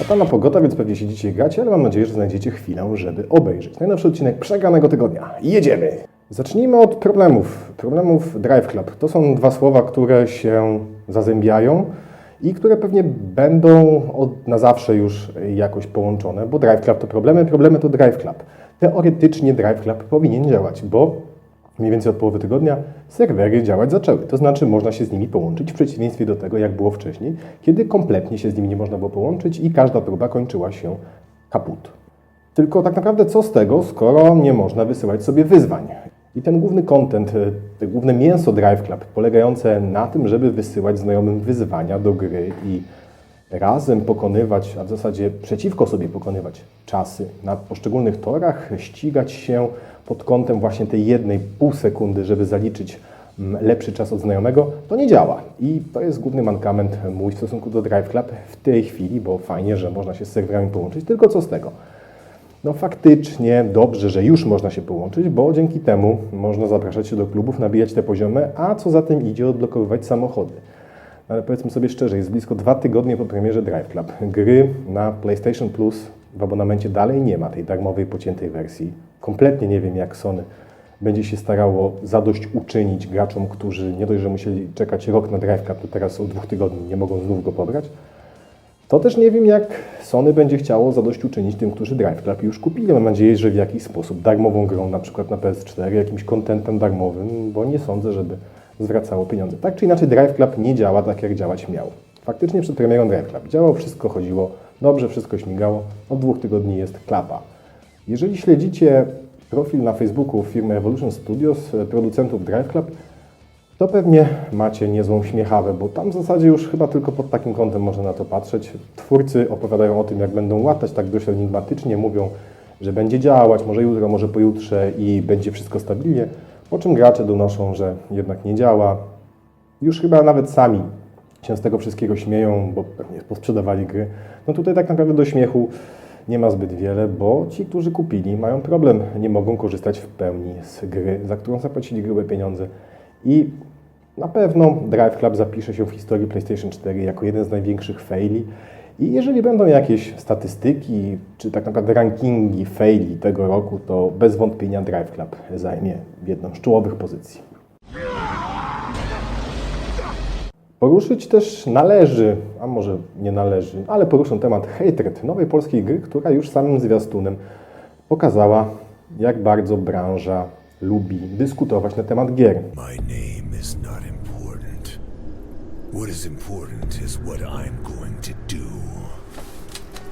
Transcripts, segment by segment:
A tam pogoda, więc pewnie siedzicie i gracie, ale mam nadzieję, że znajdziecie chwilę, żeby obejrzeć najnowszy odcinek przegranego tygodnia. Jedziemy! Zacznijmy od problemów. Problemów Drive Club. To są dwa słowa, które się zazębiają i które pewnie będą od, na zawsze już jakoś połączone, bo Drive Club to problemy, problemy to Drive Club. Teoretycznie Drive Club powinien działać, bo mniej więcej od połowy tygodnia serwery działać zaczęły. To znaczy można się z nimi połączyć w przeciwieństwie do tego, jak było wcześniej, kiedy kompletnie się z nimi nie można było połączyć i każda próba kończyła się kaput. Tylko tak naprawdę co z tego, skoro nie można wysyłać sobie wyzwań? I ten główny content, e, te główne mięso Drive Club, polegające na tym, żeby wysyłać znajomym wyzwania do gry i razem pokonywać, a w zasadzie przeciwko sobie pokonywać czasy na poszczególnych torach, ścigać się pod kątem właśnie tej jednej pół sekundy, żeby zaliczyć mm, lepszy czas od znajomego, to nie działa. I to jest główny mankament mój w stosunku do Drive Club w tej chwili, bo fajnie, że można się z serwerami połączyć, tylko co z tego? No faktycznie dobrze, że już można się połączyć, bo dzięki temu można zapraszać się do klubów, nabijać te poziomy, a co za tym idzie, odblokowywać samochody. Ale powiedzmy sobie szczerze, jest blisko dwa tygodnie po premierze Drive Club. Gry na PlayStation Plus w abonamencie dalej nie ma tej darmowej, pociętej wersji. Kompletnie nie wiem, jak Sony będzie się starało zadośćuczynić graczom, którzy nie dość, że musieli czekać rok na Drive Club, to teraz od dwóch tygodni nie mogą znów go pobrać. To też nie wiem, jak Sony będzie chciało zadośćuczynić tym, którzy Drive Club już kupili. Mam nadzieję, że w jakiś sposób darmową grą, na przykład na PS4, jakimś kontentem darmowym, bo nie sądzę, żeby zwracało pieniądze. Tak czy inaczej, Drive Club nie działa tak, jak działać miał. Faktycznie przed premierą Drive Club działał, wszystko chodziło dobrze, wszystko śmigało. Od dwóch tygodni jest klapa. Jeżeli śledzicie profil na Facebooku firmy Evolution Studios, e, producentów Drive Club, to pewnie macie niezłą śmiechawę, bo tam w zasadzie już chyba tylko pod takim kątem można na to patrzeć. Twórcy opowiadają o tym, jak będą łatać tak dość enigmatycznie, mówią, że będzie działać, może jutro, może pojutrze i będzie wszystko stabilnie, po czym gracze donoszą, że jednak nie działa. Już chyba nawet sami się z tego wszystkiego śmieją, bo pewnie posprzedawali gry. No tutaj tak naprawdę do śmiechu nie ma zbyt wiele, bo ci, którzy kupili, mają problem, nie mogą korzystać w pełni z gry, za którą zapłacili grube pieniądze. I na pewno Drive Club zapisze się w historii PlayStation 4 jako jeden z największych faili. I jeżeli będą jakieś statystyki, czy tak naprawdę rankingi faili tego roku, to bez wątpienia Drive Club zajmie jedną z czołowych pozycji. Poruszyć też należy, a może nie należy, ale poruszę temat Hatred, nowej polskiej gry, która już samym zwiastunem pokazała, jak bardzo branża lubi dyskutować na temat gier. My name is not important. What is important is what I'm going to do.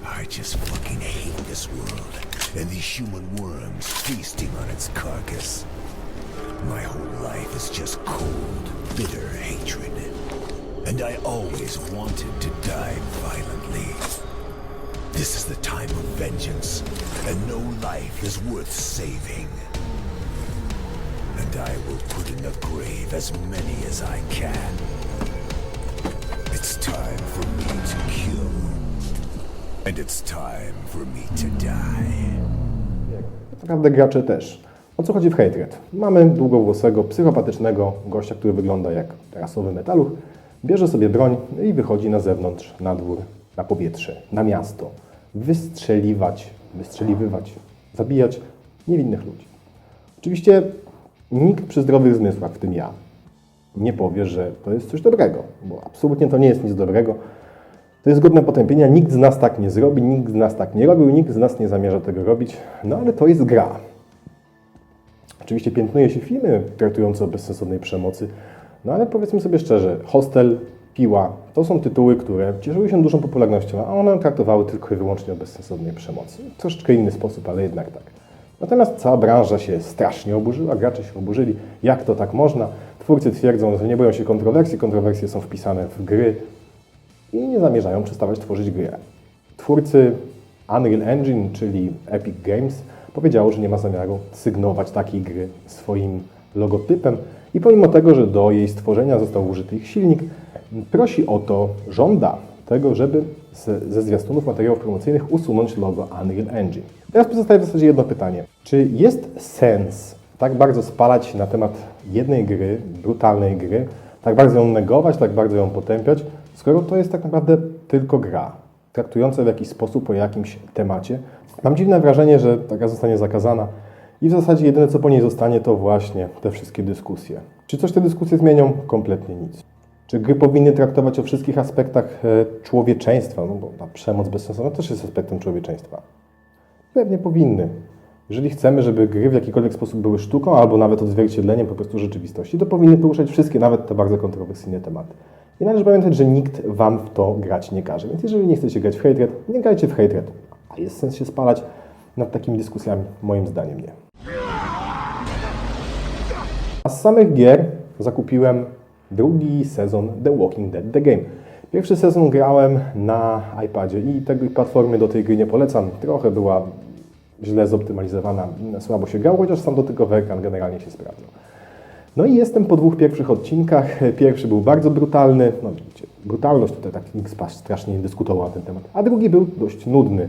I just fucking hate this world and these human worms feasting on its carcass. My whole life is just cold, bitter hatred. And I always wanted to die violently. This is the time of vengeance, and no life is worth saving. And I will put in the grave as many as I can. It's time for me to kill. And it's time for me to die. Tak naprawdę gracze też. O co chodzi w Hatred? Mamy długowłosego, psychopatycznego gościa, który wygląda jak rasowy metaluch, bierze sobie broń i wychodzi na zewnątrz, na dwór, na powietrze, na miasto. Wystrzeliwać, wystrzeliwywać, zabijać niewinnych ludzi. Oczywiście nikt przy zdrowych zmysłach, w tym ja, nie powie, że to jest coś dobrego, bo absolutnie to nie jest nic dobrego. To jest godne potępienia, nikt z nas tak nie zrobi, nikt z nas tak nie robił, nikt z nas nie zamierza tego robić, no ale to jest gra. Oczywiście piętnuje się filmy traktujące o bezsensownej przemocy, no ale powiedzmy sobie szczerze, Hostel, Piła, to są tytuły, które cieszyły się dużą popularnością, a one traktowały tylko i wyłącznie o bezsensownej przemocy. Troszeczkę inny sposób, ale jednak tak. Natomiast cała branża się strasznie oburzyła, gracze się oburzyli, jak to tak można. Twórcy twierdzą, że nie boją się kontrowersji, kontrowersje są wpisane w gry i nie zamierzają przestawać tworzyć gry. Twórcy Unreal Engine, czyli Epic Games, powiedziało, że nie ma zamiaru sygnować takiej gry swoim logotypem i pomimo tego, że do jej stworzenia został użyty ich silnik, prosi o to, żąda tego, żeby z, ze zwiastunów materiałów promocyjnych usunąć logo Unreal Engine. Teraz pozostaje w zasadzie jedno pytanie. Czy jest sens tak bardzo spalać na temat jednej gry, brutalnej gry, tak bardzo ją negować, tak bardzo ją potępiać, skoro to jest tak naprawdę tylko gra? traktujące w jakiś sposób o jakimś temacie. Mam dziwne wrażenie, że taka zostanie zakazana i w zasadzie jedyne co po niej zostanie to właśnie te wszystkie dyskusje. Czy coś te dyskusje zmienią? Kompletnie nic. Czy gry powinny traktować o wszystkich aspektach e, człowieczeństwa? No bo ta przemoc bezsensowna też jest aspektem człowieczeństwa. Pewnie powinny. Jeżeli chcemy, żeby gry w jakikolwiek sposób były sztuką albo nawet odzwierciedleniem po prostu rzeczywistości, to powinny poruszać wszystkie, nawet te bardzo kontrowersyjne tematy. I należy pamiętać, że nikt Wam w to grać nie każe. Więc jeżeli nie chcecie grać w hatred, nie grajcie w hatred. A jest sens się spalać nad takimi dyskusjami? Moim zdaniem nie. A z samych gier zakupiłem drugi sezon The Walking Dead The Game. Pierwszy sezon grałem na iPadzie i tej platformy do tej gry nie polecam. Trochę była źle zoptymalizowana, słabo się grało, chociaż sam dotykowy ekran generalnie się sprawdzał. No i jestem po dwóch pierwszych odcinkach. Pierwszy był bardzo brutalny, no widzicie, brutalność tutaj tak nikt strasznie nie dyskutował na ten temat, a drugi był dość nudny.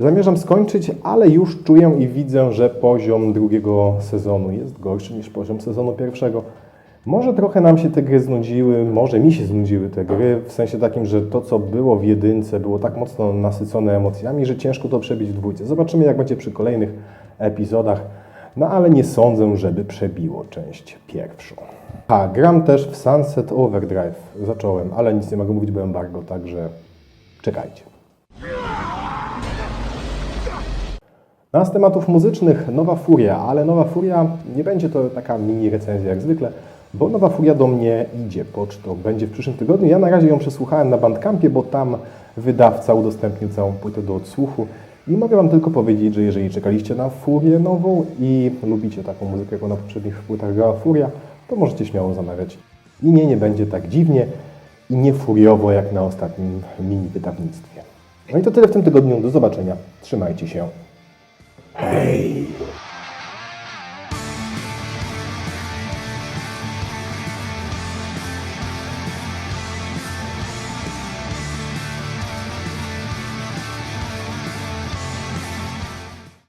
Zamierzam skończyć, ale już czuję i widzę, że poziom drugiego sezonu jest gorszy niż poziom sezonu pierwszego. Może trochę nam się te gry znudziły, może mi się znudziły te gry, w sensie takim, że to, co było w jedynce, było tak mocno nasycone emocjami, że ciężko to przebić w dwójce. Zobaczymy, jak będzie przy kolejnych epizodach, no ale nie sądzę, żeby przebiło część pierwszą. A, gram też w Sunset Overdrive. Zacząłem, ale nic nie mogę mówić, bo embargo, także czekajcie. No z tematów muzycznych Nowa Furia, ale Nowa Furia nie będzie to taka mini recenzja jak zwykle, bo Nowa Furia do mnie idzie pocztą, będzie w przyszłym tygodniu. Ja na razie ją przesłuchałem na Bandcampie, bo tam wydawca udostępnił całą płytę do odsłuchu i mogę Wam tylko powiedzieć, że jeżeli czekaliście na Furię nową i lubicie taką muzykę, jak na poprzednich płytach grała Furia, to możecie śmiało zamawiać. I nie, nie będzie tak dziwnie i nie furiowo jak na ostatnim mini wydawnictwie. No i to tyle w tym tygodniu. Do zobaczenia. Trzymajcie się. Hej!